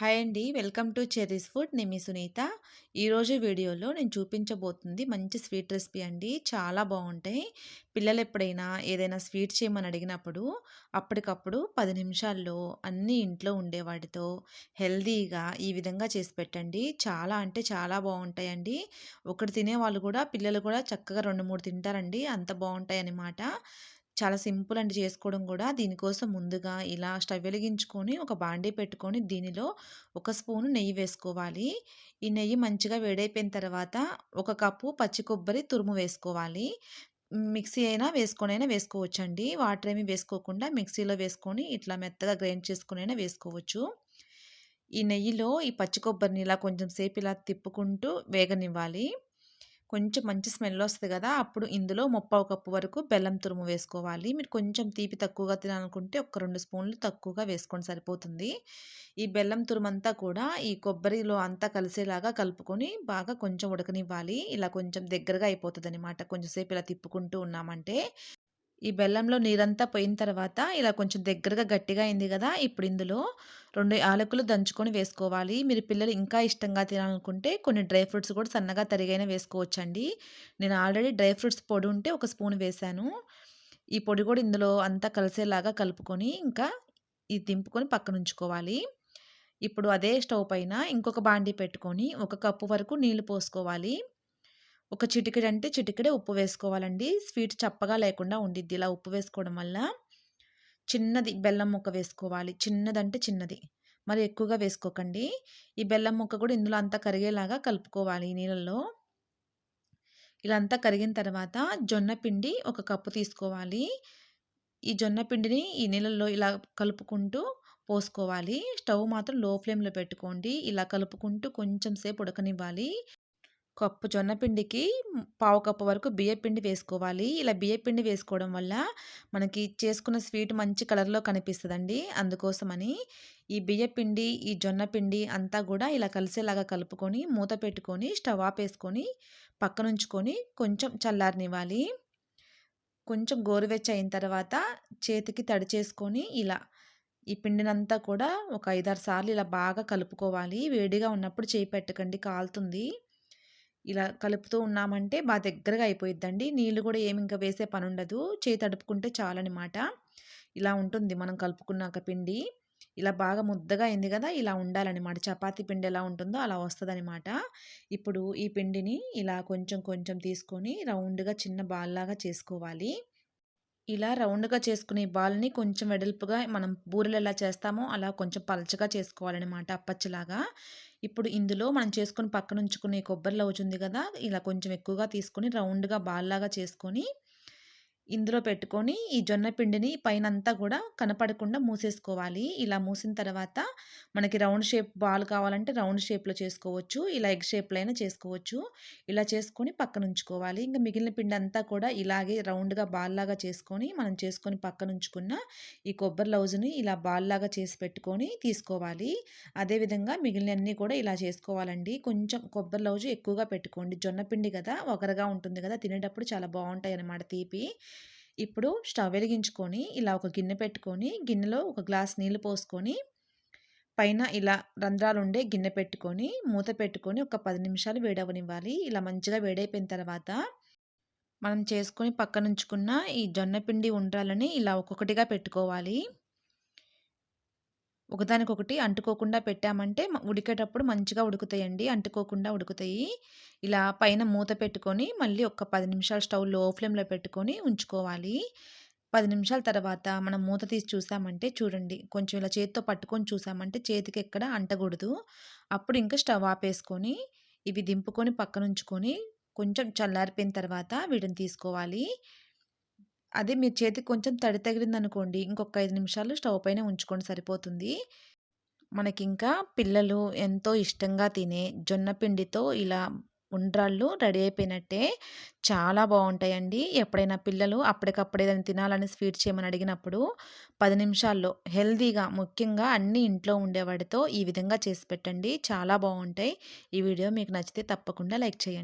Hi అండి. Welcome to Cherry's food. నేను మీ సునీత. ఈరోజు వీడియోలో నేను చూపించబోతుంది మంచి స్వీట్ రెసిపీ అండి. చాలా బాగుంటాయి. పిల్లలు ఎప్పుడైనా ఏదైనా స్వీట్ చేయమని అడిగినప్పుడు అప్పటికప్పుడు పది నిమిషాల్లో అన్నీ ఇంట్లో ఉండేవాటితో హెల్దీగా ఈ విధంగా చేసి పెట్టండి. చాలా అంటే చాలా బాగుంటాయండి. ఒకటి తినే వాళ్ళు కూడా పిల్లలు కూడా చక్కగా రెండు మూడు తింటారండి. అంత బాగుంటాయి అన్నమాట చాలా సింపుల్ అండి చేసుకోవడం కూడా. దీనికోసం ముందుగా ఇలా స్టవ్ వెలిగించుకొని ఒక బాండీ పెట్టుకొని దీనిలో ఒక స్పూను నెయ్యి వేసుకోవాలి. ఈ నెయ్యి మంచిగా వేడైపోయిన తర్వాత ఒక కప్పు పచ్చి కొబ్బరి తురుము వేసుకోవాలి. మిక్సీ అయినా వేసుకొని అయినా వేసుకోవచ్చండి. వాటర్ ఏమి వేసుకోకుండా మిక్సీలో వేసుకొని ఇట్లా మెత్తగా గ్రైండ్ చేసుకుని అయినా వేసుకోవచ్చు. ఈ నెయ్యిలో ఈ పచ్చి కొబ్బరిని ఇలా కొంచెం సేపు ఇలా తిప్పుకుంటూ వేగనివ్వాలి. కొంచెం మంచి స్మెల్ వస్తుంది కదా అప్పుడు ఇందులో ముప్పావు కప్పు వరకు బెల్లం తురుము వేసుకోవాలి. మీరు కొంచెం తీపి తక్కువగా తినాలనుకుంటే ఒక రెండు స్పూన్లు తక్కువగా వేసుకొని సరిపోతుంది. ఈ బెల్లం తురుమంతా కూడా ఈ కొబ్బరిలో అంతా కలిసేలాగా కలుపుకొని బాగా కొంచెం ఉడకనివ్వాలి. ఇలా కొంచెం దగ్గరగా అయిపోతుంది అనమాట కొంచెంసేపు ఇలా తిప్పుకుంటూ ఉన్నామంటే ఈ బెల్లంలో నీరంతా పోయిన తర్వాత ఇలా కొంచెం దగ్గరగా గట్టిగా అయింది కదా ఇప్పుడు ఇందులో రెండు యాలకులు దంచుకొని వేసుకోవాలి. మీరు పిల్లలు ఇంకా ఇష్టంగా తినాలనుకుంటే కొన్ని డ్రై ఫ్రూట్స్ కూడా సన్నగా తరిగైన వేసుకోవచ్చండి. నేను ఆల్రెడీ డ్రై ఫ్రూట్స్ పొడి ఉంటే ఒక స్పూన్ వేశాను. ఈ పొడి కూడా ఇందులో అంతా కలిసేలాగా కలుపుకొని ఇంకా ఇది దింపుకొని పక్కన ఉంచుకోవాలి. ఇప్పుడు అదే స్టవ్ పైన ఇంకొక బాండీ పెట్టుకొని ఒక కప్పు వరకు నీళ్ళు పోసుకోవాలి. ఒక చిటికెడు అంటే చిటికెడే ఉప్పు వేసుకోవాలండి. స్వీట్ చప్పగా లేకుండా ఉండిద్ది. ఇలా ఉప్పు వేసుకోవడం వల్ల చిన్నది బెల్లం ముక్క వేసుకోవాలి. చిన్నదంటే చిన్నది. మరి ఎక్కువగా వేసుకోకండి. ఈ బెల్లం ముక్క కూడా ఇందులో అంతా కరిగేలాగా కలుపుకోవాలి ఈ నీళ్ళల్లో. ఇలా అంతా కరిగిన తర్వాత జొన్న పిండి ఒక కప్పు తీసుకోవాలి. ఈ జొన్న పిండిని ఈ నీళ్ళల్లో ఇలా కలుపుకుంటూ పోసుకోవాలి. స్టవ్ మాత్రం లో ఫ్లేమ్లో పెట్టుకోండి. ఇలా కలుపుకుంటూ కొంచెం సేపు ఉడకనివ్వాలి. కప్పు జొన్న పిండికి పావు కప్పు వరకు బియ్యపిండి వేసుకోవాలి. ఇలా బియ్యపిండి వేసుకోవడం వల్ల మనకి చేసుకున్న స్వీట్ మంచి కలర్లో కనిపిస్తుందండి. అందుకోసమని ఈ బియ్యపిండి ఈ జొన్న పిండి అంతా కూడా ఇలా కలిసేలాగా కలుపుకొని మూత పెట్టుకొని స్టవ్ ఆపేసుకొని పక్కనుంచుకొని కొంచెం చల్లారనివ్వాలి. కొంచెం గోరువెచ్చ అయిన తర్వాత చేతికి తడి చేసుకొని ఇలా ఈ పిండినంతా కూడా ఒక ఐదారు సార్లు ఇలా బాగా కలుపుకోవాలి. వేడిగా ఉన్నప్పుడు చేయి పెట్టకండి కాలుతుంది. ఇలా కలుపుతూ ఉన్నామంటే బాగా దగ్గరగా అయిపోయిద్దండి. నీళ్ళు కూడా ఏమి ఇంకా వేసే పని ఉండదు చేయి తడుపుకుంటే చాలనమాట ఇలా ఉంటుంది మనం కలుపుకున్నాక పిండి. ఇలా బాగా ముద్దగా అయింది కదా ఇలా ఉండాలన్నమాట చపాతీ పిండి ఎలా ఉంటుందో అలా వస్తుందన్నమాట ఇప్పుడు ఈ పిండిని ఇలా కొంచెం కొంచెం తీసుకొని రౌండ్గా చిన్న బాల్లాగా చేసుకోవాలి. ఇలా రౌండ్గా చేసుకునే బాల్ని కొంచెం వెడల్పుగా మనం బూరెలు ఎలా చేస్తామో అలా కొంచెం పలచగా చేసుకోవాలన్నమాట అప్పచ్చలాగా. ఇప్పుడు ఇందులో మనం చేసుకుని పక్కన ఉంచుకునే అవుతుంది కదా ఇలా కొంచెం ఎక్కువగా తీసుకొని రౌండ్గా బాల్లాగా చేసుకొని ఇందులో పెట్టుకొని ఈ జొన్న పిండిని పైనంతా కూడా కనపడకుండా మూసేసుకోవాలి. ఇలా మూసిన తర్వాత మనకి రౌండ్ షేప్ బాల్ కావాలంటే రౌండ్ షేప్లో చేసుకోవచ్చు. ఇలా ఎగ్ షేప్లో అయినా చేసుకోవచ్చు. ఇలా చేసుకొని పక్కన ఉంచుకోవాలి. ఇంకా మిగిలిన పిండి అంతా కూడా ఇలాగే రౌండ్గా బాల్ లాగా చేసుకొని మనం చేసుకొని పక్కన ఉంచుకున్న ఈ కొబ్బరి లౌజుని ఇలా బాల్ లాగా చేసి పెట్టుకొని తీసుకోవాలి. అదేవిధంగా మిగిలినన్నీ కూడా ఇలా చేసుకోవాలండి. కొంచెం కొబ్బరి లౌజు ఎక్కువగా పెట్టుకోండి. జొన్న పిండి కదా ఒకరగా ఉంటుంది కదా తినేటప్పుడు చాలా బాగుంటాయి అన్నమాట తీపి. ఇప్పుడు స్టవ్ వెలిగించుకొని ఇలా ఒక గిన్నె పెట్టుకొని గిన్నెలో ఒక గ్లాస్ నీళ్ళు పోసుకొని పైన ఇలా రంధ్రాలు ఉండే గిన్నె పెట్టుకొని మూత పెట్టుకొని ఒక పది నిమిషాలు వేడవనివ్వాలి ఇలా మంచిగా వేడైపోయిన తర్వాత మనం చేసుకొని పక్కనుంచుకున్న ఈ జొన్న పిండి ఉండ్రాలని ఇలా ఒక్కొక్కటిగా పెట్టుకోవాలి. ఒకదానికొకటి అంటుకోకుండా పెట్టామంటే ఉడికేటప్పుడు మంచిగా ఉడుకుతాయండి. అంటుకోకుండా ఉడుకుతాయి. ఇలా పైన మూత పెట్టుకొని మళ్ళీ ఒక పది నిమిషాలు స్టవ్లో ఫ్లేమ్లో పెట్టుకొని ఉంచుకోవాలి. పది నిమిషాల తర్వాత మనం మూత తీసి చూసామంటే చూడండి కొంచెం ఇలా చేతితో పట్టుకొని చూసామంటే చేతికి ఎక్కడ అంటకూడదు. అప్పుడు ఇంకా స్టవ్ ఆపేసుకొని ఇవి దింపుకొని పక్కన ఉంచుకొని కొంచెం చల్లారిపోయిన తర్వాత వీటిని తీసుకోవాలి. అదే మీ చేతికి కొంచెం తడి తగిలిందనుకోండి ఇంకొక ఐదు నిమిషాలు స్టవ్ పైన ఉంచుకోండి సరిపోతుంది. మనకింకా పిల్లలు ఎంతో ఇష్టంగా తినే జొన్న పిండితో ఇలా ఉండ్రాళ్ళు రెడీ అయిపోయినట్టే చాలా బాగుంటాయండి ఎప్పుడైనా పిల్లలు అప్పటికప్పుడు ఏదైనా తినాలని స్వీట్ చేయమని అడిగినప్పుడు పది నిమిషాల్లో హెల్తీగా ముఖ్యంగా అన్ని ఇంట్లో ఉండేవాడితో ఈ విధంగా చేసి పెట్టండి. చాలా బాగుంటాయి ఈ వీడియో మీకు నచ్చితే తప్పకుండా లైక్ చేయండి.